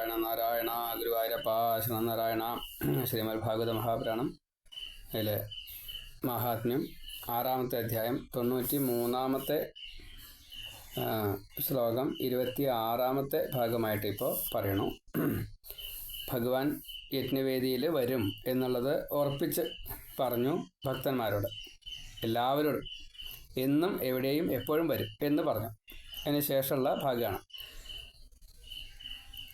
നാരായണ നാരായണ ഗുരുവായൂരപ്പ ശ്രീനാരായണ ശ്രീമദ് ഭാഗവത മഹാപുരാണം അതിലെ മഹാത്മ്യം ആറാമത്തെ അധ്യായം തൊണ്ണൂറ്റി മൂന്നാമത്തെ ശ്ലോകം ഇരുപത്തി ആറാമത്തെ ഭാഗമായിട്ട് ഇപ്പോൾ പറയണു. ഭഗവാൻ യജ്ഞവേദിയിൽ വരും എന്നുള്ളത് ഉറപ്പിച്ച് പറഞ്ഞു ഭക്തന്മാരോട് എല്ലാവരോടും എന്നും എവിടെയും എപ്പോഴും വരും എന്ന് പറഞ്ഞു. അതിന് ശേഷമുള്ള ഭാഗമാണ്.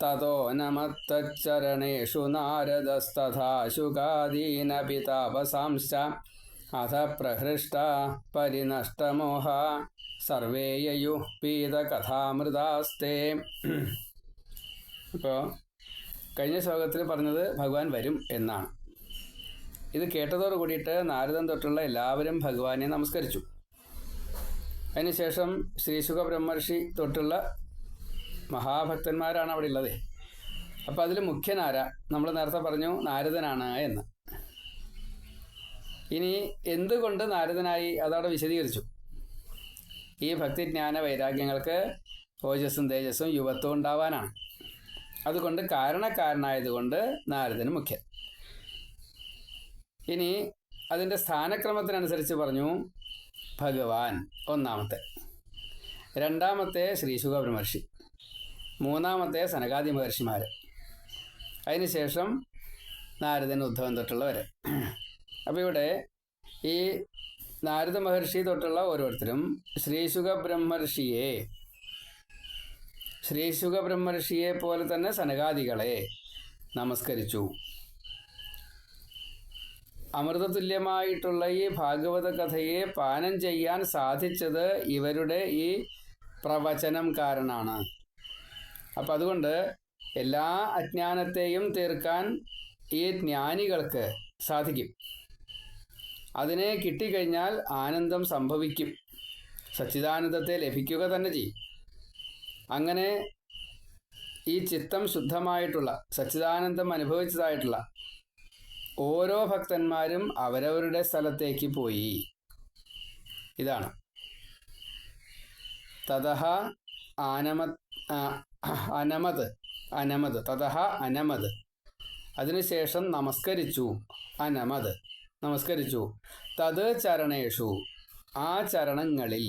തതോ നമത്തച്ചരണേഷു നാരദസ്തഥാ ശുകാദീനപി താപസാംശ്ച അഥ പ്രഹൃഷ്ട പരിനഷ്ടമോഹ സർവേ യയു പീതകഥാമൃതാസ്തേ ഇപ്പോൾ കഴിഞ്ഞ ശ്ലോകത്തിൽ പറഞ്ഞത് ഭഗവാൻ വരും എന്നാണ്. ഇത് കേട്ടതോട് കൂടിയിട്ട് നാരദൻ തൊട്ടുള്ള എല്ലാവരും ഭഗവാനെ നമസ്കരിച്ചു. അതിനുശേഷം ശ്രീശുഖ ബ്രഹ്മർഷി തൊട്ടുള്ള മഹാഭക്തന്മാരാണ് അവിടെ ഉള്ളത്. അപ്പം അതിൽ മുഖ്യനാര? നമ്മൾ നേരത്തെ പറഞ്ഞു നാരദനാണ് എന്ന്. ഇനി എന്തുകൊണ്ട് നാരദനായി? അതവിടെ വിശദീകരിച്ചു. ഈ ഭക്തിജ്ഞാന വൈരാഗ്യങ്ങൾക്ക് ഓജസ്സും തേജസ്സും യുവത്വം ഉണ്ടാവാനാണ്. അതുകൊണ്ട് കാരണക്കാരനായതുകൊണ്ട് നാരദന് മുഖ്യൻ. ഇനി അതിന്റെ സ്ഥാനക്രമത്തിനനുസരിച്ച് പറഞ്ഞു ഭഗവാൻ ഒന്നാമത്തെ. രണ്ടാമത്തെ ശ്രീശുഖ ബ്രഹ്മർഷി മൂന്നാമത്തെ സനകാദി മഹർഷിമാർ അതിനുശേഷം നാരദൻ ഉദ്ധവൻ തൊട്ടുള്ളവർ അപ്പോൾ ഇവിടെ ഈ നാരദ മഹർഷി തൊട്ടുള്ള ഓരോരുത്തരും ശ്രീശുഖ ബ്രഹ്മർഷിയെ ശ്രീശുഖ ബ്രഹ്മർഷിയെ പോലെ തന്നെ സനകാദികളെ നമസ്കരിച്ചു. അമൃതതുല്യമായിട്ടുള്ള ഈ ഭാഗവത കഥയെ പാനം ചെയ്യാൻ സാധിച്ചത് ഇവരുടെ ഈ പ്രവചനം കാരണമാണ്. അപ്പം അതുകൊണ്ട് എല്ലാ അജ്ഞാനത്തെയും തീർക്കാൻ ഈ ജ്ഞാനികൾക്ക് സാധിക്കും. അതിനെ കിട്ടിക്കഴിഞ്ഞാൽ ആനന്ദം സംഭവിക്കും. സച്ചിദാനന്ദത്തെ ലഭിക്കുക തന്നെ ചെയ്യും. അങ്ങനെ ഈ ചിത്തം ശുദ്ധമായിട്ടുള്ള സച്ചിദാനന്ദം അനുഭവിച്ചതായിട്ടുള്ള ഓരോ ഭക്തന്മാരും അവരവരുടെ സ്ഥലത്തേക്ക് പോയി. ഇതാണ്. തഥ ആനമത് ആ, അനമത് അനമത് തതഹ അനമത് അതിനുശേഷം നമസ്കരിച്ചു അനമത് നമസ്കരിച്ചു. തത് ചരണേഷു ആ ചരണങ്ങളിൽ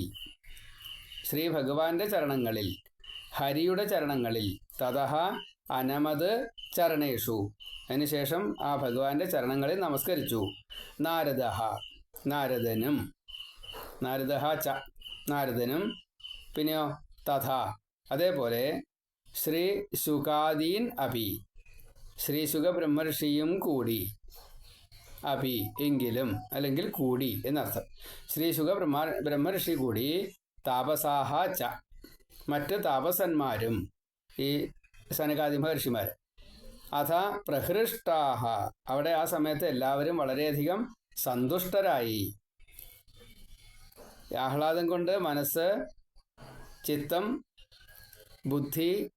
ശ്രീ ഭഗവാന്റെ ചരണങ്ങളിൽ ഹരിയുടെ ചരണങ്ങളിൽ തതഹ അനമത് ചരണേഷു. അതിനുശേഷം ആ ഭഗവാന്റെ ചരണങ്ങളിൽ നമസ്കരിച്ചു. നാരദ നാരദനും നാരദ ച നാരദനും പിന്നെയോ തഥ. അതേപോലെ ശ്രീ സുഖാദീൻ അഭി. ശ്രീ സുഖ ബ്രഹ്മർഷിയും കൂടി. അഭി എങ്കിലും അല്ലെങ്കിൽ കൂടി എന്നർത്ഥം. ശ്രീ സുഖ ബ്രഹ്മ ബ്രഹ്മർഷി കൂടി താപസാഹ ച. മറ്റ് താപസന്മാരും ഈ സനകാദി മഹർഷിമാർ അഥ പ്രഹൃഷ്ടാഹ. അവിടെ ആ സമയത്ത് എല്ലാവരും വളരെയധികം സന്തുഷ്ടരായി. ആഹ്ലാദം കൊണ്ട് മനസ്സ് ചിത്തം ബുദ്ധി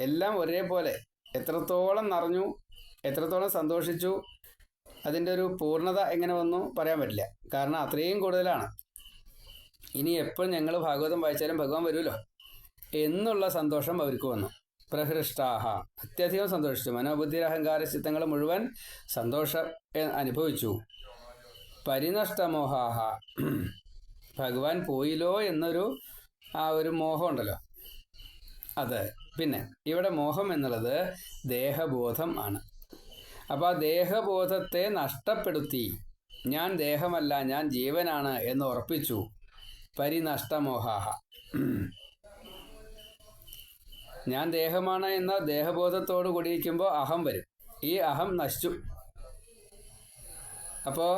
എല്ലാം ഒരേപോലെ. എത്രത്തോളം നിറഞ്ഞു എത്രത്തോളം സന്തോഷിച്ചു അതിന്റെ ഒരു പൂർണത എങ്ങനെ വന്നു പറയാൻ പറ്റില്ല. കാരണം അത്രയും കൂടുതലാണ്. ഇനി എപ്പോഴും ഞങ്ങൾ ഭാഗവതം വായിച്ചാലും ഭഗവാൻ വരുമല്ലോ? എന്നുള്ള സന്തോഷം അവർക്ക് വന്നു. പ്രഹൃഷ്ടാഹ. അത്യധികം സന്തോഷിച്ചു. മനോബുദ്ധി അഹങ്കാര ചിത്തങ്ങൾ മുഴുവൻ സന്തോഷം അനുഭവിച്ചു. പരിനഷ്ടമോഹാഹ. ഭഗവാൻ പോയില്ലോ എന്നൊരു ആ ഒരു മോഹം ഉണ്ടല്ലോ. അത്. പിന്നെ ഇവിടെ മോഹം എന്നുള്ളത് ദേഹബോധം ആണ്. അപ്പോൾ ആ ദേഹബോധത്തെ നഷ്ടപ്പെടുത്തി. ഞാൻ ദേഹമല്ല ഞാൻ ജീവനാണ് എന്ന് ഉറപ്പിച്ചു. പരിനഷ്ടമോഹാഹ. ഞാൻ ദേഹമാണ് എന്ന ദേഹബോധത്തോട് കൂടിയിരിക്കുമ്പോൾ അഹം വരും. ഈ അഹം നശിച്ചു. അപ്പോൾ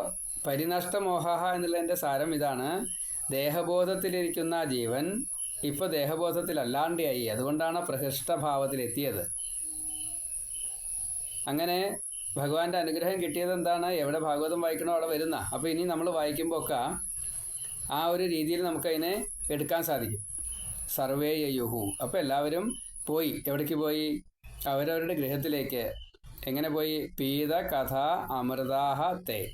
പരിനഷ്ടമോഹാഹ എന്നുള്ളതിന്റെ സാരം ഇതാണ്. ദേഹബോധത്തിലിരിക്കുന്ന ജീവൻ ഇപ്പോൾ ദേഹബോധത്തിലല്ലാണ്ടായി അതുകൊണ്ടാണ് പ്രഹൃഷ്ടഭാവത്തിലെത്തിയത്. അങ്ങനെ ഭഗവാന്റെ അനുഗ്രഹം കിട്ടിയത് എന്താണ് എവിടെ ഭാഗവതം വായിക്കണോ അവിടെ വരുന്ന. അപ്പോൾ ഇനി നമ്മൾ വായിക്കുമ്പോൾ ഒക്കെ ആ ഒരു രീതിയിൽ നമുക്കതിനെ എടുക്കാൻ സാധിക്കും. സർവേ യയുഹു അപ്പോൾ എല്ലാവരും പോയി. എവിടേക്ക് പോയി? അവരവരുടെ ഗൃഹത്തിലേക്ക്. എങ്ങനെ പോയി? പീത കഥ അമൃതാഹ തേ.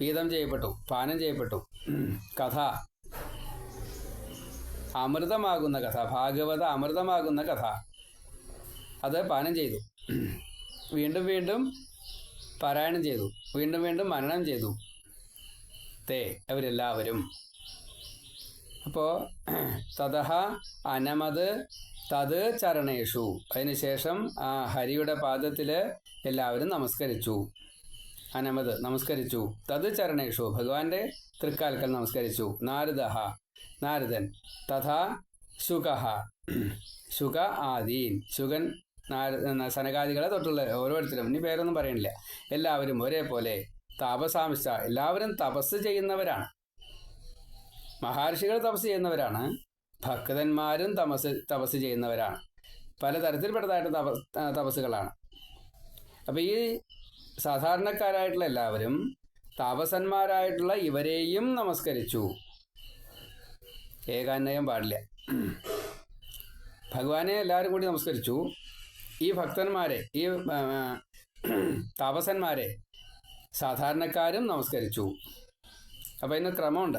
പീതം ചെയ്യപ്പെട്ടു. പാനം ചെയ്യപ്പെട്ടു. കഥ. അമൃതമാകുന്ന കഥ ഭാഗവത അമൃതമാകുന്ന കഥ. അത് പാനം ചെയ്തു. വീണ്ടും വീണ്ടും പാരായണം ചെയ്തു. വീണ്ടും വീണ്ടും മരണം ചെയ്തു. തേ അവരെല്ലാവരും. അപ്പോൾ തതഹ അനമത് തത് ചരണേഷു. അതിനുശേഷം ആ ഹരിയുടെ പാദത്തിൽ എല്ലാവരും നമസ്കരിച്ചു. അനമത് നമസ്കരിച്ചു. തത് ചരണേഷു. ഭഗവാന്റെ തൃക്കാൽക്കൽ നമസ്കരിച്ചു. നാരദ നാരദൻ തഥാ ശുകഹ ശുക ആദീൻ സുഖൻ നാര സനകാദികളെ തൊട്ടുള്ള ഓരോരുത്തരും ഇനി പേരൊന്നും പറയണില്ല. എല്ലാവരും ഒരേപോലെ താപസാംശ എല്ലാവരും തപസ് ചെയ്യുന്നവരാണ്. മഹർഷികൾ തപസ് ചെയ്യുന്നവരാണ് ഭക്തന്മാരും തമസ് തപസ് ചെയ്യുന്നവരാണ്. പലതരത്തിൽപ്പെട്ടതായിട്ട് തപ തപസ്സുകളാണ്. അപ്പോൾ ഈ സാധാരണക്കാരായിട്ടുള്ള എല്ലാവരും താപസന്മാരായിട്ടുള്ള ഇവരെയും നമസ്കരിച്ചു. ഏകാന്വയം പാടില്ല. ഭഗവാനെ എല്ലാവരും കൂടി നമസ്കരിച്ചു. ഈ ഭക്തന്മാരെ ഈ താപസന്മാരെ സാധാരണക്കാരും നമസ്കരിച്ചു. അപ്പം ഇതിന് ക്രമമുണ്ട്.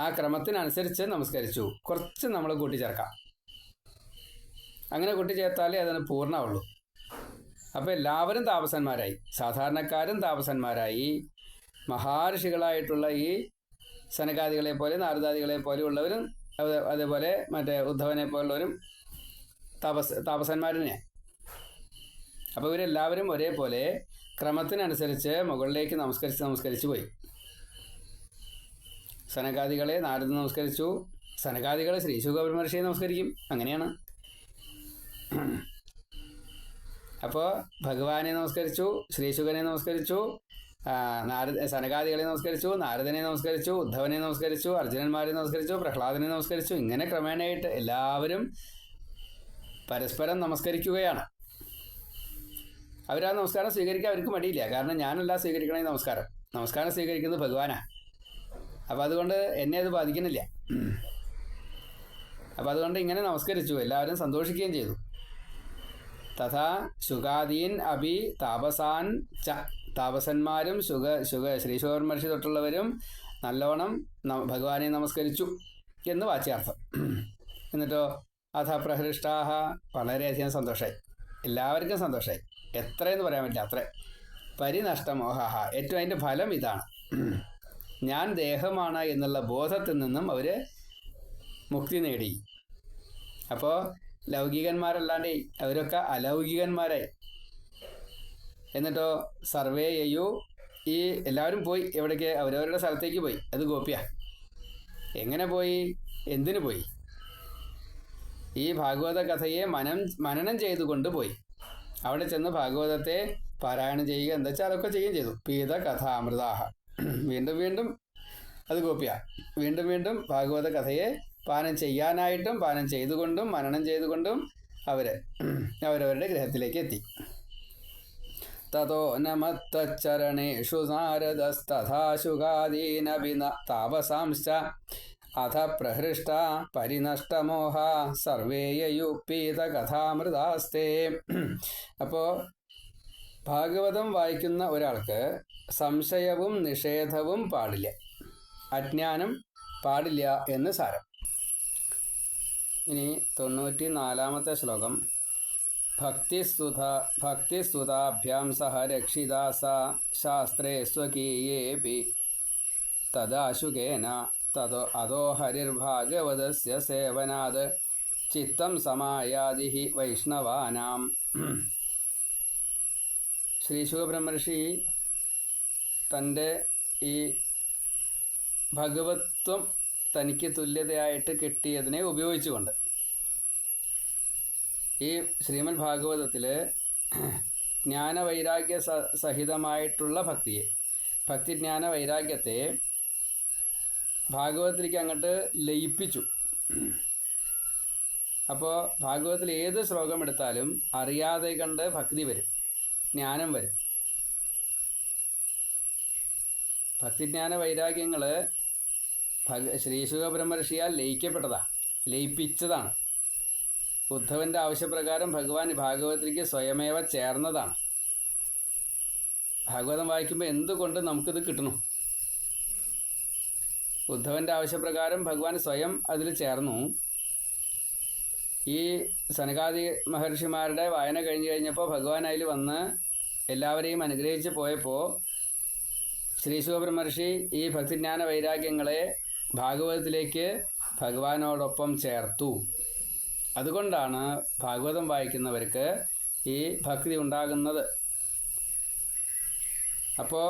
ആ ക്രമത്തിനനുസരിച്ച് നമസ്കരിച്ചു. കുറച്ച് നമ്മൾ കൂട്ടിച്ചേർക്കാം. അങ്ങനെ കൂട്ടിച്ചേർത്താലേ അതിന് പൂർണമുള്ളൂ അപ്പോൾ എല്ലാവരും താപസന്മാരായി. സാധാരണക്കാരും താപസന്മാരായി. മഹാർഷികളായിട്ടുള്ള ഈ സനകാദികളെ പോലെ നാരദാദികളെ പോലെയുള്ളവരും അത് അതേപോലെ മറ്റേ ഉദ്ധവനെ പോലുള്ളവരും താപസ് താപസന്മാർ തന്നെയാണ് അപ്പോൾ ഇവരെല്ലാവരും ഒരേപോലെ ക്രമത്തിനനുസരിച്ച് മുകളിലേക്ക് നമസ്കരിച്ച് നമസ്കരിച്ച് പോയി. സനകാദികളെ നാരദ നമസ്കരിച്ചു. സനകാദികളെ ശ്രീ സുഖബ്രഹ്മർഷിയെ നമസ്കരിക്കും. അങ്ങനെയാണ്. അപ്പോൾ ഭഗവാനെ നമസ്കരിച്ചു ശ്രീശുഖനെ നമസ്കരിച്ചു. നാരദ സനകാദികളെ നമസ്കരിച്ചു നാരദനെ നമസ്കരിച്ചു ഉദ്ധവനെ നമസ്കരിച്ചു അർജുനന്മാരെ നമസ്കരിച്ചു പ്രഹ്ലാദനെ നമസ്കരിച്ചു ഇങ്ങനെ ക്രമേണയായിട്ട് എല്ലാവരും പരസ്പരം നമസ്കരിക്കുകയാണ്. അവരാ നമസ്കാരം സ്വീകരിക്കാൻ അവർക്ക് മടിയില്ല. കാരണം ഞാനല്ല സ്വീകരിക്കണേ നമസ്കാരം. നമസ്കാരം സ്വീകരിക്കുന്നത് ഭഗവാനാണ് അപ്പോൾ അതുകൊണ്ട് എന്നെ അത് ബാധിക്കുന്നില്ല. അപ്പോൾ അതുകൊണ്ട് ഇങ്ങനെ നമസ്കരിച്ചു. എല്ലാവരും സന്തോഷിക്കുകയും ചെയ്തു. തഥാ ശുഗാദീൻ അഭി താപസാൻ ച താപസന്മാരും ശുഗ ശുഗ ശ്രീശോകർ മഹർഷി തൊട്ടുള്ളവരും നല്ലവണ്ണം ഭഗവാനെ നമസ്കരിച്ചു എന്ന് വാച്യാർത്ഥം. എന്നിട്ടോ അഥ പ്രഹൃഷ്ടാഹ. വളരെയധികം സന്തോഷമായി എല്ലാവർക്കും സന്തോഷമായി എത്രയെന്ന് പറയാൻ പറ്റില്ല അത്ര. പരിനഷ്ടമോഹാഹ. ഏറ്റവും അതിന്റെ ഫലം ഇതാണ്. ഞാൻ ദേഹമാണ് എന്നുള്ള ബോധത്തിൽ നിന്നും അവർ മുക്തി നേടി. അപ്പോൾ ലൗകികന്മാരല്ലാണ്ട് അവരൊക്കെ അലൗകികന്മാരായി. എന്നിട്ടോ സർവേ ചെയ്യൂ. ഈ എല്ലാവരും പോയി. എവിടേക്ക്? അവരവരുടെ സ്ഥലത്തേക്ക് പോയി. അത് ഗോപ്യ. എങ്ങനെ പോയി? എന്തിനു പോയി? ഈ ഭാഗവത കഥയെ മനം മനനം ചെയ്തുകൊണ്ട് പോയി. അവിടെ ചെന്ന് ഭാഗവതത്തെ പാരായണം ചെയ്യുക എന്താ വെച്ചാൽ അതൊക്കെ ചെയ്യുകയും ചെയ്തു. പീത കഥ അമൃതാഹ വീണ്ടും വീണ്ടും അത് കോപ്പിയ വീണ്ടും വീണ്ടും ഭാഗവത കഥയെ പാനം ചെയ്യാനായിട്ടും പാനം ചെയ്തുകൊണ്ടും മനനം ചെയ്തുകൊണ്ടും അവർ അവരവരുടെ ഗ്രഹത്തിലേക്ക് എത്തി. നാരദസ്തഥാ ശുഗാദീനഭിന താപസാംശ്ച അഥ പ്രഹൃഷ്ട പരിനഷ്ടമോഹ സർവേയുപ്പീത കഥാമൃതാസ്തേ അപ്പോൾ ഭാഗവതം വായിക്കുന്ന ഒരാൾക്ക് സംശയവും നിഷേധവും പാടില്ല. അജ്ഞാനം പാടില്ല എന്ന് സാരം. ഇനി തൊണ്ണൂറ്റി നാലാമത്തെ ശ്ലോകം. ഭക്തിസ്തുത ഭക്തിസ്തുതാഭ്യാം സഹ രക്ഷിതാ സ ശാസ്ത്രേ സ്വകീയേപി തദാശുകേന തതോ അതോ ഹരിർഭാഗവതസ്യ സേവനാത് ചിത്തം സമായാതി വൈഷ്ണവാനാം ശ്രീ ശുഖബ്രഹ്മർഷി തന്റെ ഈ ഭഗവത്വം തനിക്ക് തുല്യതയായിട്ട് കിട്ടിയതിനെ ഉപയോഗിച്ചുകൊണ്ട് ഈ ശ്രീമൻ ഭാഗവതത്തിൽ ജ്ഞാനവൈരാഗ്യ സ സഹിതമായിട്ടുള്ള ഭക്തിയെ ഭക്തിജ്ഞാന വൈരാഗ്യത്തെ ഭാഗവതത്തിലേക്ക് അങ്ങോട്ട് ലയിപ്പിച്ചു. അപ്പോൾ ഭാഗവതത്തിൽ ഏത് ശ്ലോകം എടുത്താലും അറിയാതെ കണ്ട് ഭക്തി വരും ജ്ഞാനം വരും. ഭക്തിജ്ഞാന വൈരാഗ്യങ്ങൾ ഭഗ ശ്രീശുഖ ബ്രഹ്മർഷിയാൽ ലയിക്കപ്പെട്ടതാണ് ലയിപ്പിച്ചതാണ്. ഉദ്ധവന്റെ ആവശ്യപ്രകാരം ഭഗവാൻ ഭാഗവതത്തിലേക്ക് സ്വയമേവ ചേർന്നതാണ്. ഭാഗവതം വായിക്കുമ്പോൾ എന്തുകൊണ്ട് നമുക്കിത് കിട്ടണം? ഉദ്ധവന്റെ ആവശ്യപ്രകാരം ഭഗവാൻ സ്വയം അതിൽ ചേർന്നു. ഈ സനകാദി മഹർഷിമാരുടെ വായന കഴിഞ്ഞു കഴിഞ്ഞപ്പോൾ ഭഗവാൻ അതിൽ വന്ന് എല്ലാവരെയും അനുഗ്രഹിച്ച് പോയപ്പോൾ ശ്രീ ശിവബ്രഹ്മർഷി ഈ ഭക്തിജ്ഞാന വൈരാഗ്യങ്ങളെ ഭാഗവതത്തിലേക്ക് ഭഗവാനോടൊപ്പം ചേർത്തു. അതുകൊണ്ടാണ് ഭാഗവതം വായിക്കുന്നവർക്ക് ഈ ഭക്തി ഉണ്ടാകുന്നത്. അപ്പോൾ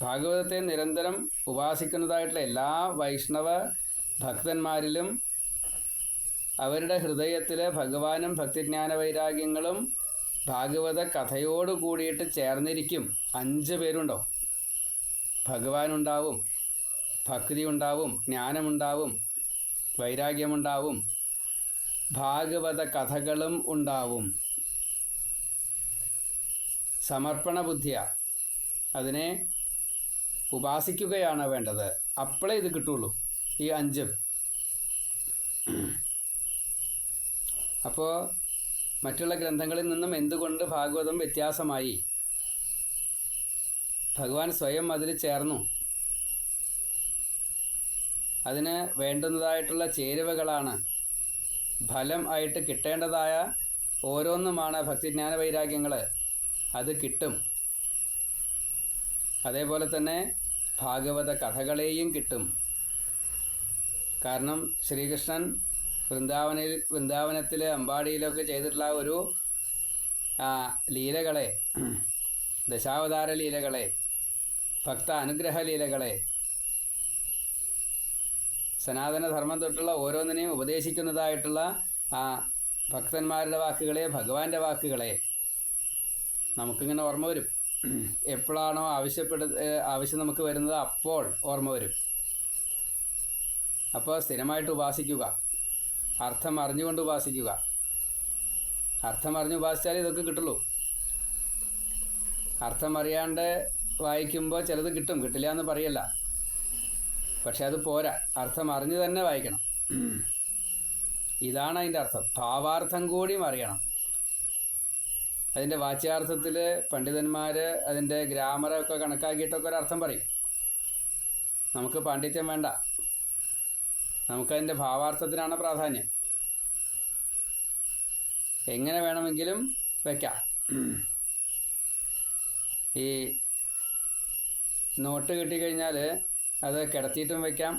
ഭാഗവതത്തെ നിരന്തരം ഉപാസിക്കുന്നതായിട്ടുള്ള എല്ലാ വൈഷ്ണവ ഭക്തന്മാരിലും അവരുടെ ഹൃദയത്തിൽ ഭഗവാനും ഭക്തിജ്ഞാന വൈരാഗ്യങ്ങളും ഭാഗവത കഥയോട് കൂടിയിട്ട് ചേർന്നിരിക്കും. അഞ്ച് പേരുണ്ടോ? ഭഗവാനുണ്ടാവും ഭക്തി ഉണ്ടാവും ജ്ഞാനമുണ്ടാവും വൈരാഗ്യമുണ്ടാവും. ഭാഗവത കഥകളും ഉണ്ടാവും. സമർപ്പണ ബുദ്ധിയ അതിനെ ഉപാസിക്കുകയാണ് വേണ്ടത്. അപ്പോഴേ ഇത് കിട്ടുള്ളൂ ഈ അഞ്ചും. അപ്പോൾ മറ്റുള്ള ഗ്രന്ഥങ്ങളിൽ നിന്നും എന്തുകൊണ്ട് ഭാഗവതം വ്യത്യാസമായി? ഭഗവാൻ സ്വയം അതിൽ ചേർന്നു. അതിന് വേണ്ടുന്നതായിട്ടുള്ള ചേരുവകളാണ് ഫലം ആയിട്ട് കിട്ടേണ്ടതായ ഓരോന്നുമാണ് ഭക്തിജ്ഞാന വൈരാഗ്യങ്ങൾ അത് കിട്ടും. അതേപോലെ തന്നെ ഭാഗവത കഥകളെയും കിട്ടും. കാരണം ശ്രീകൃഷ്ണൻ വൃന്ദാവനയിൽ വൃന്ദാവനത്തിൽ അമ്പാടിയിലൊക്കെ ചെയ്തിട്ടുള്ള ഒരു ലീലകളെ ദശാവതാര ലീലകളെ ഭക്ത അനുഗ്രഹ ലീലകളെ സനാതനധർമ്മം തൊട്ടുള്ള ഓരോന്നിനെയും ഉപദേശിക്കുന്നതായിട്ടുള്ള ആ ഭക്തന്മാരുടെ വാക്കുകളെ ഭഗവാന്റെ വാക്കുകളെ നമുക്കിങ്ങനെ ഓർമ്മ വരും. എപ്പോഴാണോ ആവശ്യപ്പെടു ആവശ്യം നമുക്ക് വരുന്നത് അപ്പോൾ ഓർമ്മ വരും. അപ്പോൾ സ്ഥിരമായിട്ട് ഉപാസിക്കുക. അർത്ഥം അറിഞ്ഞുകൊണ്ട് ഉപാസിക്കുക. അർത്ഥം അറിഞ്ഞ് ഉപാസിച്ചാലേ ഇതൊക്കെ കിട്ടുള്ളൂ. അർത്ഥം അറിയാണ്ട് വായിക്കുമ്പോൾ ചിലത് കിട്ടും. കിട്ടില്ല എന്ന് പറയല്ല. പക്ഷെ അത് പോരാ. അർത്ഥം അറിഞ്ഞു തന്നെ വായിക്കണം. ഇതാണ് അതിന്റെ അർത്ഥം. ഭാവാർത്ഥം കൂടിയും അറിയണം. അതിന്റെ വാച്യാർത്ഥത്തിൽ പണ്ഡിതന്മാർ അതിന്റെ ഗ്രാമറൊക്കെ കണക്കാക്കിയിട്ടൊക്കെ ഒരു അർത്ഥം പറയും. നമുക്ക് പാണ്ഡിത്യം വേണ്ട. നമുക്കതിന്റെ ഭാവാർത്ഥത്തിനാണ് പ്രാധാന്യം. എങ്ങനെ വേണമെങ്കിലും വയ്ക്കാം ഈ നോട്ട് കിട്ടിക്കഴിഞ്ഞാൽ അത് കിടത്തിയിട്ടും വയ്ക്കാം.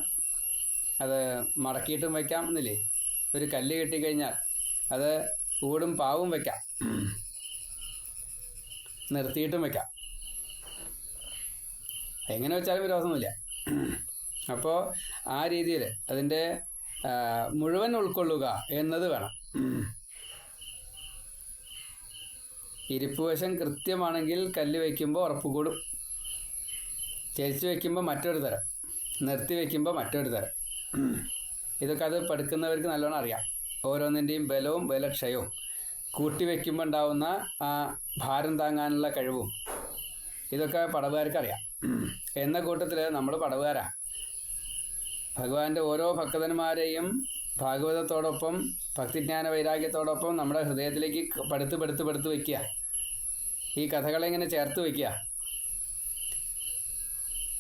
അത് മടക്കിയിട്ടും വയ്ക്കാം എന്നില്ലേ? ഒരു കല്ല് കിട്ടിക്കഴിഞ്ഞാൽ അത് ഊടും പാവും വയ്ക്കാം. നിർത്തിയിട്ടും വയ്ക്കാം. എങ്ങനെ വെച്ചാലും വിരോധമൊന്നുമില്ല അപ്പോൾ ആ രീതിയിൽ അതിന്റെ മുഴുവൻ ഉൾക്കൊള്ളുക എന്നത് വേണം. ഇരിപ്പ് വശം കൃത്യമാണെങ്കിൽ കല്ല് വയ്ക്കുമ്പോൾ ഉറപ്പ് കൂടും. ചരിച്ച് വയ്ക്കുമ്പോൾ മറ്റൊരു തരം. നിർത്തി വയ്ക്കുമ്പോൾ മറ്റൊരു തരം. ഇതൊക്കെ അത് പഠിക്കുന്നവർക്ക് നല്ലോണം അറിയാം. ഓരോന്നിന്റെയും ബലവും ബലക്ഷയവും. കൂട്ടി വയ്ക്കുമ്പോൾ ഉണ്ടാവുന്ന ആ ഭാരം താങ്ങാനുള്ള കഴിവും. ഇതൊക്കെ പടവുകാർക്ക് അറിയാം. എന്ന കൂട്ടത്തിൽ നമ്മൾ പടവുകാരാണ് ഭഗവാന്റെ ഓരോ ഭക്തന്മാരെയും ഭാഗവതത്തോടൊപ്പം ഭക്തിജ്ഞാന വൈരാഗ്യത്തോടൊപ്പം നമ്മുടെ ഹൃദയത്തിലേക്ക് പടുത്ത് പടുത്ത് പടുത്ത് വയ്ക്കുക. ഈ കഥകളെ ഇങ്ങനെ ചേർത്ത് വയ്ക്കുക.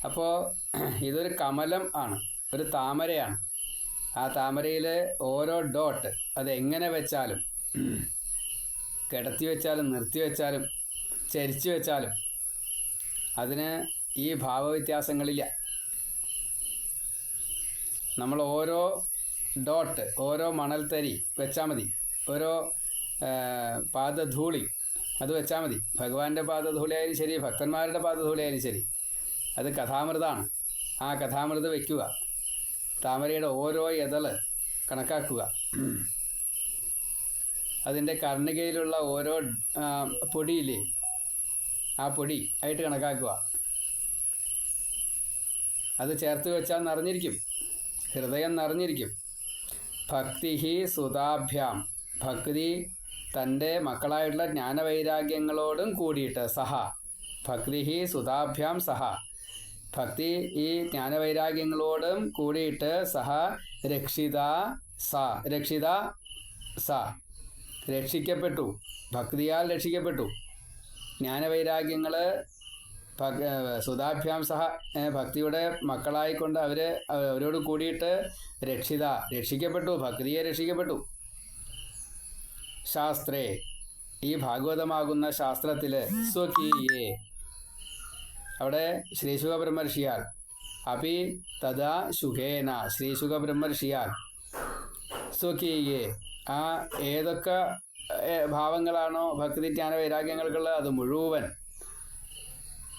അപ്പോൾ ഇതൊരു കമലം ആണ് ഒരു താമരയാണ്. ആ താമരയിൽ ഓരോ ഡോട്ട് അത് എങ്ങനെ വെച്ചാലും കിടത്തി വെച്ചാലും നിർത്തി വെച്ചാലും ചരിച്ചു വെച്ചാലും അതിന് ഈ ഭാവവ്യത്യാസങ്ങളില്ല. നമ്മൾ ഓരോ ഡോട്ട് ഓരോ മണൽത്തരി വെച്ചാൽ മതി. ഓരോ പാദധൂളി അത് വെച്ചാൽ മതി. ഭഗവാന്റെ പാദധൂളിയായാലും ശരി ഭക്തന്മാരുടെ പാദധൂളിയായാലും ശരി. അത് കഥാമൃതാണ്. ആ കഥാമൃത വയ്ക്കുക. താമരയുടെ ഓരോ എതൾ കണക്കാക്കുക. അതിന്റെ കർണികയിലുള്ള ഓരോ പൊടിയില്ലേ ആ പൊടി ആയിട്ട് കണക്കാക്കുക. അത് ചേർത്ത് വെച്ചാൽ നിറഞ്ഞിരിക്കും. ഹൃദയം നിറഞ്ഞിരിക്കും. ഭക്തി ഹി സുതാഭ്യാം. ഭക്തി തന്റെ മക്കളായിട്ടുള്ള ജ്ഞാനവൈരാഗ്യങ്ങളോടും കൂടിയിട്ട് സഹ. ഭക്തി ഹി സുതാഭ്യാം സഹ. ഭക്തി ഈ ജ്ഞാനവൈരാഗ്യങ്ങളോടും കൂടിയിട്ട് സഹ രക്ഷിത സ രക്ഷിത സ. രക്ഷിക്കപ്പെട്ടു. ഭക്തിയാൽ രക്ഷിക്കപ്പെട്ടു. ജ്ഞാനവൈരാഗ്യങ്ങൾ സുതാഭ്യാം സഹ ഭക്തിയുടെ മക്കളായിക്കൊണ്ട് അവർ അവരോട് കൂടിയിട്ട് രക്ഷിത രക്ഷിക്കപ്പെട്ടു. ഭക്തിയെ രക്ഷിക്കപ്പെട്ടു. ശാസ്ത്രേ. ഈ ഭാഗവതമാകുന്ന ശാസ്ത്രത്തിൽ സ്വകീയേ. അവിടെ ശ്രീശുഖ ബ്രഹ്മർഷിയാൽ അപി തഥാ സുഖേന ശ്രീശുഖ ബ്രഹ്മർഷിയാൽ സുഖീയെ ആ ഏതൊക്കെ ഭാവങ്ങളാണോ ഭക്തി ജ്ഞാന വൈരാഗ്യങ്ങൾക്കുള്ളത് അത് മുഴുവൻ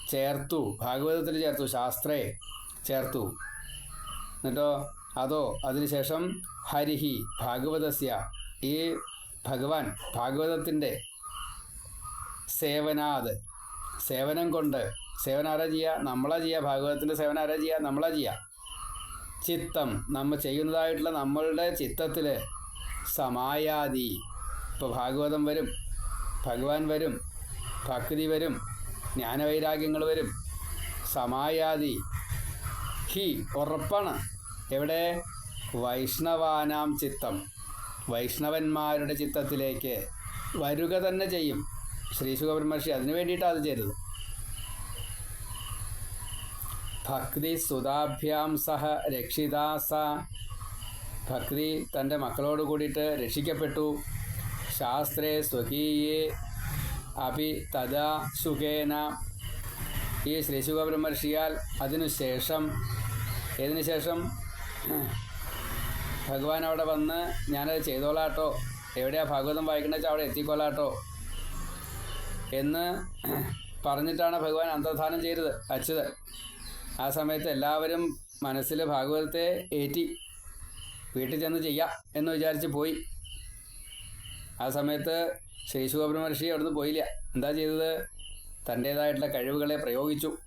ചേർത്തു ഭാഗവതത്തിൽ ചേർത്തു ശാസ്ത്രേ ചേർത്തു. എന്നിട്ടോ അതോ അതിനുശേഷം ഹരിഹി ഭാഗവതസ്യ ഈ ഭഗവാൻ ഭാഗവതത്തിന്റെ സേവനാത് സേവനം കൊണ്ട് സേവനം ആരാ ചെയ്യുക നമ്മളാ ചെയ്യുക ഭാഗവതത്തിന്റെ സേവനം ആരാ ചെയ്യുക നമ്മളാ ചെയ്യുക ചിത്തം. നമ്മൾ ചെയ്യുന്നതായിട്ടുള്ള നമ്മളുടെ ചിത്തത്തിൽ സമായാതി ഇപ്പോൾ ഭാഗവതം വരും. ഭഗവാൻ വരും. ഭക്തി വരും. ജ്ഞാനവൈരാഗ്യങ്ങൾ വരും. സമായാതി ഹി ഉറപ്പാണ്. എവിടെ? വൈഷ്ണവാനാം ചിത്തം. വൈഷ്ണവന്മാരുടെ ചിത്തത്തിലേക്ക്. വരുക തന്നെ ചെയ്യും. ശ്രീ സുഖബ്രഹ്മർഷി അതിനു വേണ്ടിയിട്ടാണ് അത് ചെയ്തത്. ഭക്തി സുതാഭ്യാം സഹ രക്ഷിതാസ ഭക്തി തന്റെ മക്കളോട് കൂടിയിട്ട് രക്ഷിക്കപ്പെട്ടു. ശാസ്ത്രേ സ്വകീയേ അപി തഥാ സുഖേന. ഈ ശ്രീശുഖ ബ്രഹ്മർഷിയാൽ അതിനുശേഷം ഏതിനു ശേഷം ഭഗവാൻ അവിടെ വന്ന് ഞാനത് ചെയ്തോളാട്ടോ. എവിടെയാ ഭാഗവതം വായിക്കണ വെച്ചാൽ അവിടെ എത്തിക്കോളാട്ടോ. എന്ന് പറഞ്ഞിട്ടാണ് ഭഗവാൻ അന്തർധാനം ചെയ്തത് അച്യുത് ആ സമയത്ത് എല്ലാവരും മനസ്സിൽ ഭാഗവതത്തെ ഏറ്റി വീട്ടിൽ ചെന്ന് ചെയ്യാം എന്ന് വിചാരിച്ച് പോയി. ആ സമയത്ത് ശ്രീ അവിടെ അവിടുന്ന് പോയില്ല. എന്താ ചെയ്തത്? തന്റേതായിട്ടുള്ള കഴിവുകളെ പ്രയോഗിച്ചു.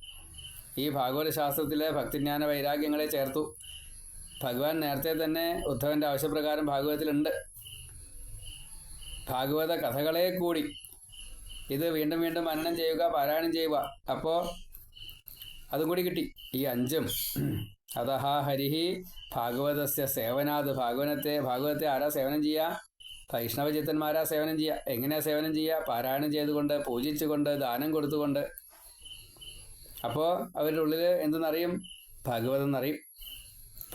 ഈ ഭാഗവത ശാസ്ത്രത്തിലെ ഭക്തിജ്ഞാന വൈരാഗ്യങ്ങളെ ചേർത്തു. ഭഗവാൻ നേരത്തെ തന്നെ ഉദ്ധവന്റെ ആവശ്യപ്രകാരം ഭാഗവതത്തിലുണ്ട്. ഭാഗവത കഥകളെ കൂടി ഇത് വീണ്ടും വീണ്ടും മനനം ചെയ്യുക പാരായണം ചെയ്യുക. അപ്പോൾ അതും കൂടി കിട്ടി. ഈ അഞ്ചും. അതഹ ഹരിഹി. ഭാഗവതസ്യ സേവനാത്. ഭാഗവനത്തെ ഭാഗവതത്തെ ആരാ സേവനം ചെയ്യുക വൈഷ്ണവചിത്തന്മാരാ സേവനം ചെയ്യുക എങ്ങനെയാ സേവനം ചെയ്യുക പാരായണം ചെയ്തുകൊണ്ട് പൂജിച്ചുകൊണ്ട് ദാനം കൊടുത്തുകൊണ്ട്. അപ്പോൾ അവരുടെ ഉള്ളിൽ എന്തെന്നറിയും? ഭഗവതം എന്നറിയും.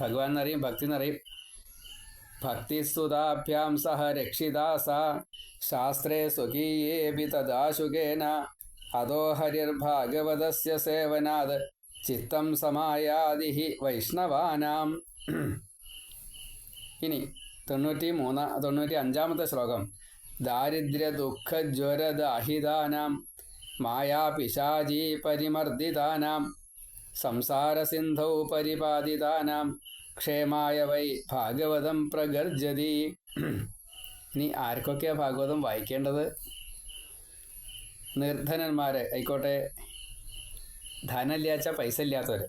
ഭഗവാൻ എന്നറിയും. ഭക്തി എന്നറിയും. ഭക്തിസ്തുതാഭ്യാം സഹ രക്ഷിതാ സ ശാസ്ത്രേ സ്വകീയേപി തദാശുകേന. അതോ ഹരിർഭാഗവതസ്യ സേവനാത്. ചിത്തം സമായാതി വൈഷ്ണവാനാം. ഇനി തൊണ്ണൂറ്റി മൂന്ന് തൊണ്ണൂറ്റി അഞ്ചാമത്തെ ശ്ലോകം. ദാരിദ്ര്യ ദുഃഖ ജ്വരദാഹിതാനാം മായാപിശാചീ പരിമർദ്ദിതാനാം. സംസാരസിന്ധൗ പരിപാതിതാനാം ക്ഷേമായ വൈ ഭാഗവതം പ്രഗർജതി. ഇനി ആർക്കൊക്കെയാണ് ഭാഗവതം വായിക്കേണ്ടത്? നിർധനന്മാര്. ആയിക്കോട്ടെ. ധനമില്ലാച്ച പൈസ ഇല്ലാത്തവർ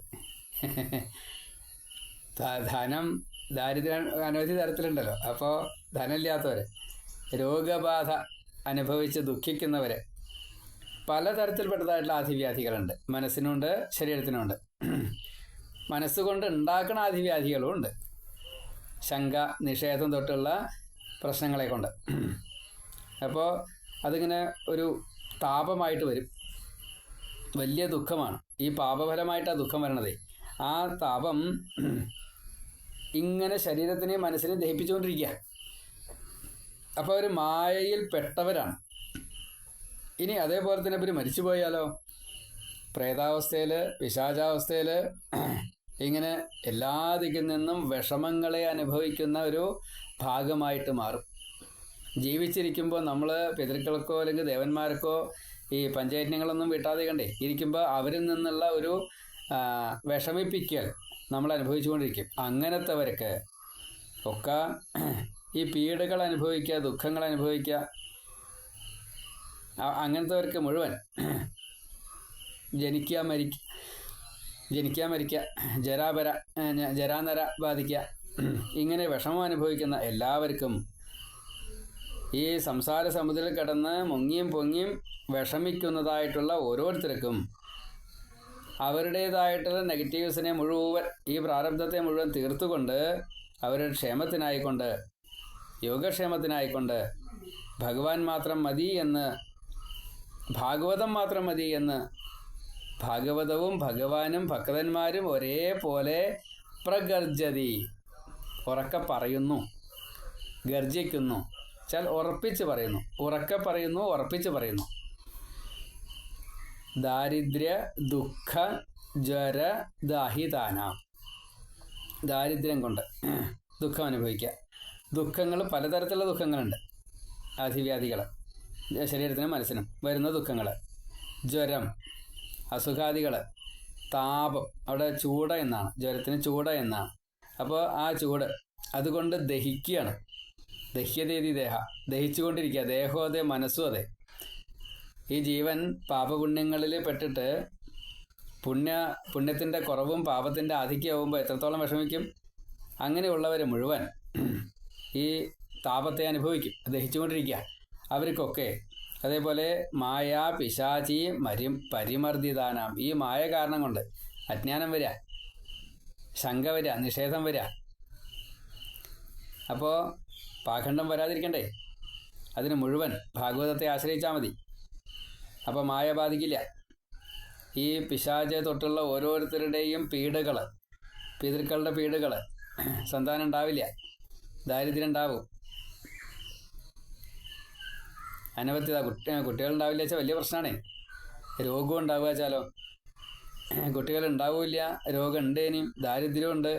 ധനം ദാരിദ്ര്യം അനവധി തരത്തിലുണ്ടല്ലോ. അപ്പോൾ ധനമില്ലാത്തവർ രോഗബാധ അനുഭവിച്ച് ദുഃഖിക്കുന്നവർ പലതരത്തിൽപ്പെട്ടതായിട്ടുള്ള ആധിവ്യാധികളുണ്ട്. മനസ്സിനുണ്ട് ശരീരത്തിനുണ്ട്. മനസ്സുകൊണ്ട് ഉണ്ടാക്കുന്ന ആധിവ്യാധികളും ഉണ്ട്. ശങ്ക നിഷേധം തൊട്ടുള്ള പ്രശ്നങ്ങളെ കൊണ്ട് അപ്പോൾ അതിങ്ങനെ ഒരു താപമായിട്ട് വരും. വലിയ ദുഃഖമാണ്. ഈ പാപഫലമായിട്ട് ആ ദുഃഖം വരണതേ. ആ താപം ഇങ്ങനെ ശരീരത്തിനെയും മനസ്സിനെയും ദഹിപ്പിച്ചുകൊണ്ടിരിക്കുക. അപ്പോൾ അവർ മായയിൽ പെട്ടവരാണ്. ഇനി അതേപോലെ തന്നെ ഇവർ മരിച്ചു പോയാലോ? പ്രേതാവസ്ഥയിൽ പിശാചാവസ്ഥയിൽ ഇങ്ങനെ എല്ലാ ദിക്കിൽ നിന്നും വിഷമങ്ങളെ അനുഭവിക്കുന്ന ഒരു ഭാഗമായിട്ട് മാറും. ജീവിച്ചിരിക്കുമ്പോൾ നമ്മൾ പിതൃക്കൾക്കോ അല്ലെങ്കിൽ ദേവന്മാർക്കോ ഈ പഞ്ചയജ്ഞങ്ങളൊന്നും വിട്ടാതെ കണ്ടേ. ഇരിക്കുമ്പോൾ അവരിൽ നിന്നുള്ള ഒരു വിഷമിപ്പിക്കൽ നമ്മൾ അനുഭവിച്ചുകൊണ്ടിരിക്കും. അങ്ങനത്തെവർക്ക് ഒക്കെ ഈ പീഡകൾ അനുഭവിക്കുക ദുഃഖങ്ങൾ അനുഭവിക്കുക അങ്ങനത്തെവർക്ക് മുഴുവൻ ജനിക്കുക മരിക്ക ജനിക്കുക മരിക്കുക ജരാപര ജരാനര ബാധിക്കുക ഇങ്ങനെ വിഷമം അനുഭവിക്കുന്ന എല്ലാവർക്കും ഈ സംസാര സമുദ്രത്തിൽ കിടന്ന് മുങ്ങിയും പൊങ്ങിയും വിഷമിക്കുന്നതായിട്ടുള്ള ഓരോരുത്തർക്കും അവരുടേതായിട്ടുള്ള നെഗറ്റീവ്സിനെ മുഴുവൻ ഈ പ്രാരബ്ധത്തെ മുഴുവൻ തീർത്തുകൊണ്ട് അവരുടെ ക്ഷേമത്തിനായിക്കൊണ്ട് യോഗക്ഷേമത്തിനായിക്കൊണ്ട് ഭഗവാൻ മാത്രം മതി എന്ന് ഭാഗവതം മാത്രം മതി എന്ന് ഭാഗവതവും ഭഗവാനും ഭക്തന്മാരും ഒരേപോലെ പ്രഗർജതി ഉറക്കെ പറയുന്നു ഗർജിക്കുന്നു. വെച്ചാൽ ഉറപ്പിച്ച് പറയുന്നു. ഉറക്കെ പറയുന്നു ഉറപ്പിച്ച് പറയുന്നു. ദാരിദ്ര്യ ദുഃഖ ജ്വര ദാഹിദാന ദാരിദ്ര്യം കൊണ്ട് ദുഃഖം അനുഭവിക്കുക. ദുഃഖങ്ങൾ പലതരത്തിലുള്ള ദുഃഖങ്ങളുണ്ട്. അധിവ്യാധികൾ ശരീരത്തിനും മനസ്സിനും വരുന്ന ദുഃഖങ്ങൾ. ജ്വരം അസുഖാദികൾ താപം. അവിടെ ചൂട എന്നാണ്. ജ്വരത്തിന് ചൂട എന്നാണ്. അപ്പോൾ ആ ചൂട് അതുകൊണ്ട് ദഹിക്കുകയാണ്. ദഹ്യതേതി ദേഹ ദഹിച്ചുകൊണ്ടിരിക്കുക. ദേഹോ അതെ മനസ്സും അതെ. ഈ ജീവൻ പാപപുണ്യങ്ങളിൽ പെട്ടിട്ട് പുണ്യ പുണ്യത്തിന്റെ കുറവും പാപത്തിന്റെ ആധിക്യമാകുമ്പോൾ എത്രത്തോളം വിഷമിക്കും? അങ്ങനെയുള്ളവർ മുഴുവൻ ഈ താപത്തെ അനുഭവിക്കും. ദഹിച്ചുകൊണ്ടിരിക്കുക. അവർക്കൊക്കെ അതേപോലെ മായ പിശാചി മരി പരിമർദ്ദിതാനാം ഈ മായ കാരണം കൊണ്ട് അജ്ഞാനം വരിക ശങ്ക വരിക നിഷേധം വരിക അപ്പോൾ പാഖണ്ഡം വരാതിരിക്കണ്ടേ? അതിന് മുഴുവൻ ഭാഗവതത്തെ ആശ്രയിച്ചാൽ മതി. അപ്പം മായ ബാധിക്കില്ല. ഈ പിശാചെ തൊട്ടുള്ള ഓരോരുത്തരുടെയും പീഡകൾ പിതൃക്കളുടെ പീഡകൾ സന്താനം ഉണ്ടാവില്ല. ദാരിദ്ര്യം ഉണ്ടാവും. അനവധ്യത കുട്ടി കുട്ടികളുണ്ടാവില്ല വെച്ചാൽ വലിയ പ്രശ്നമാണേ രോഗം ഉണ്ടാവുക വെച്ചാലോ? കുട്ടികളുണ്ടാവില്ല രോഗം രോഗം ഇനിയും ദാരിദ്ര്യമുണ്ട്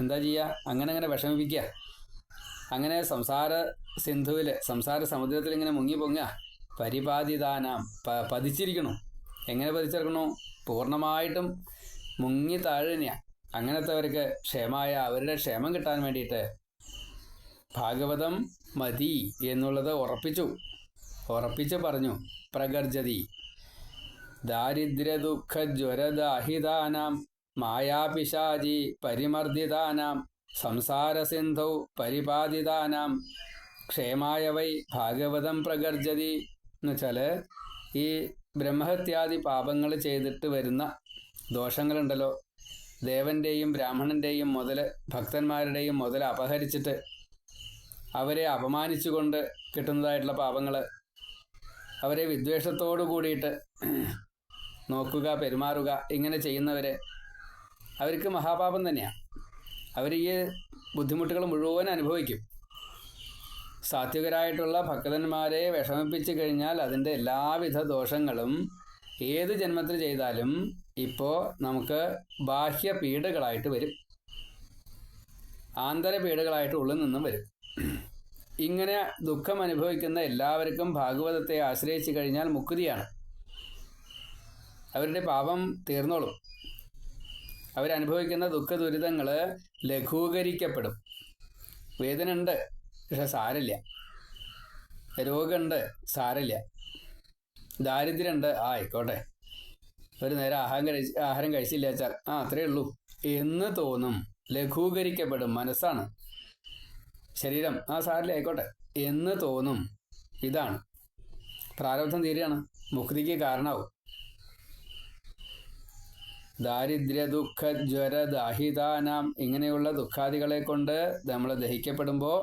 എന്താ ചെയ്യുക അങ്ങനെ അങ്ങനെ വിഷമിപ്പിക്കുക. അങ്ങനെ സംസാര സിന്ധുവിൽ സംസാര സമുദ്രത്തിൽ ഇങ്ങനെ മുങ്ങി പൊങ്ങ പരിപാതിദാനാം പ പതിച്ചിരിക്കണു. എങ്ങനെ പതിച്ചിരിക്കണു പൂർണമായിട്ടും മുങ്ങി താഴുകയാണ് അങ്ങനത്തെവർക്ക് ക്ഷേമായ അവരുടെ ക്ഷേമം കിട്ടാൻ വേണ്ടിയിട്ട് ഭാഗവതം മതി എന്നുള്ളത് ഉറപ്പിച്ചു. ഉറപ്പിച്ച് പറഞ്ഞു പ്രഗർജതി ദാരിദ്ര്യ ദുഃഖ ജ്വരദാഹിതാനാം മായാപിശാചി പരിമർദ്ദിതാനാം സംസാരസിന്ധൗ പരിപാതിതാനാം ക്ഷേമായ വൈ ഭാഗവതം പ്രകർജതി എന്ന് വെച്ചാൽ ഈ ബ്രഹ്മഹത്യാദി പാപങ്ങൾ ചെയ്തിട്ട് വരുന്ന ദോഷങ്ങളുണ്ടല്ലോ. ദേവന്റെയും ബ്രാഹ്മണന്റെയും മുതൽ ഭക്തന്മാരുടെയും മുതൽ അപഹരിച്ചിട്ട് അവരെ അപമാനിച്ചുകൊണ്ട് കിട്ടുന്നതായിട്ടുള്ള പാപങ്ങൾ അവരെ വിദ്വേഷത്തോടു കൂടിയിട്ട് നോക്കുക പെരുമാറുക ഇങ്ങനെ ചെയ്യുന്നവരെ. അവർക്ക് മഹാപാപം തന്നെയാണ് അവർ ഈ ബുദ്ധിമുട്ടുകൾ മുഴുവൻ അനുഭവിക്കും. സാത്വികരായിട്ടുള്ള ഭക്തന്മാരെ വിഷമിപ്പിച്ചു കഴിഞ്ഞാൽ അതിന്റെ എല്ലാവിധ ദോഷങ്ങളും ഏത് ജന്മത്തിൽ ചെയ്താലും ഇപ്പോൾ നമുക്ക് ബാഹ്യ പീഡകളായിട്ട് വരും. ആന്തര പീഡകളായിട്ട് ഉള്ളിൽ നിന്നും വരും. ഇങ്ങനെ ദുഃഖം അനുഭവിക്കുന്ന എല്ലാവർക്കും ഭാഗവതത്തെ ആശ്രയിച്ചു കഴിഞ്ഞാൽ മുക്തിയാണ്. അവരുടെ പാപം തീർന്നോളും. അവരനുഭവിക്കുന്ന ദുഃഖ ദുരിതങ്ങൾ ലഘൂകരിക്കപ്പെടും. വേദന ഉണ്ട് പക്ഷെ സാരല്ല രോഗമുണ്ട് സാരമില്ല. ദാരിദ്ര്യമുണ്ട് ആയിക്കോട്ടെ. ഒരു നേരം ആഹാരം കഴിച്ച് ആഹാരം കഴിച്ചില്ല വെച്ചാൽ ആ അത്രയേ ഉള്ളൂ എന്ന് തോന്നും. ലഘൂകരിക്കപ്പെടും മനസ്സാണ്. ശരീരം ആ സാരല്ല ആയിക്കോട്ടെ എന്ന് തോന്നും. ഇതാണ്. പ്രാരബ്ധം തീരുകയാണ്. മുക്തിക്ക് കാരണമാവും ദാരിദ്ര്യ ദുഃഖ ജ്വര ദാഹിതാനാം ഇങ്ങനെയുള്ള ദുഃഖാദികളെ കൊണ്ട് നമ്മൾ ദഹിക്കപ്പെടുമ്പോൾ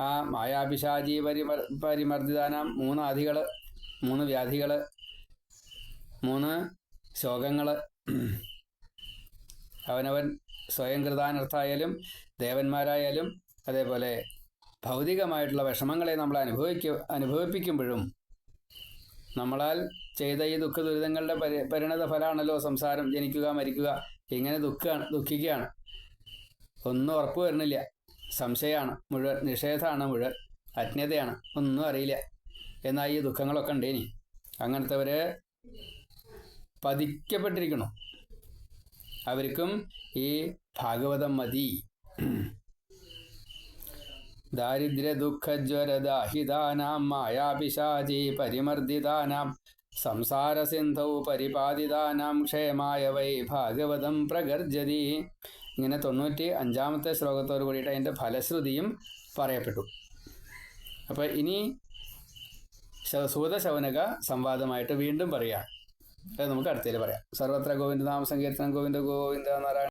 ആ മായാപിശാചി പരിമർ പരിമർദ്ദിതാനാം മൂന്ന് ആധികൾ മൂന്ന് വ്യാധികൾ മൂന്ന് ശോകങ്ങൾ അവനവൻ സ്വയം കൃതാനർത്ഥായാലും ദേവന്മാരായാലും അതേപോലെ ഭൗതികമായിട്ടുള്ള വിഷമങ്ങളെ നമ്മൾ അനുഭവിക്ക അനുഭവിപ്പിക്കുമ്പോഴും നമ്മളാൽ ചെയ്ത ഈ ദുഃഖ ദുരിതങ്ങളുടെ പരി പരിണത ഫലമാണല്ലോ സംസാരം. ജനിക്കുക മരിക്കുക. ഇങ്ങനെ ദുഃഖമാണ് ദുഃഖിക്കുകയാണ്. ഒന്നും ഉറപ്പ് വരുന്നില്ല. സംശയമാണ്. മുഴുവൻ നിഷേധമാണ് മുഴുവൻ അജ്ഞതയാണ്. ഒന്നും അറിയില്ല. എന്നാൽ ഈ ദുഃഖങ്ങളൊക്കെ ഉണ്ട് ഇനി. അങ്ങനത്തെവര് പതിക്കപ്പെട്ടിരിക്കണം അവർക്കും ഈ ഭാഗവതം മതി. ദാരിദ്ര്യ ദുഃഖജ്വരദാഹിതാനാം മായാപിശാചി പരിമർദ്ദിതാനാം സംസാരസിന്ധൗ പരിപാതിതാനാം ക്ഷേമായ വൈ ഭാഗവതം പ്രഗർജതി. ഇങ്ങനെ തൊണ്ണൂറ്റി അഞ്ചാമത്തെ ശ്ലോകത്തോട് കൂടിയിട്ട് അതിന്റെ ഫലശ്രുതിയും പറയപ്പെട്ടു. അപ്പോൾ ഇനി സൂതശൗനക സംവാദമായിട്ട് വീണ്ടും പറയാം. അത് നമുക്ക് അടുത്തേൽ പറയാം. സർവത്ര ഗോവിന്ദനാമ സങ്കീർത്തനം. ഗോവിന്ദ ഗോവിന്ദ നാരായണ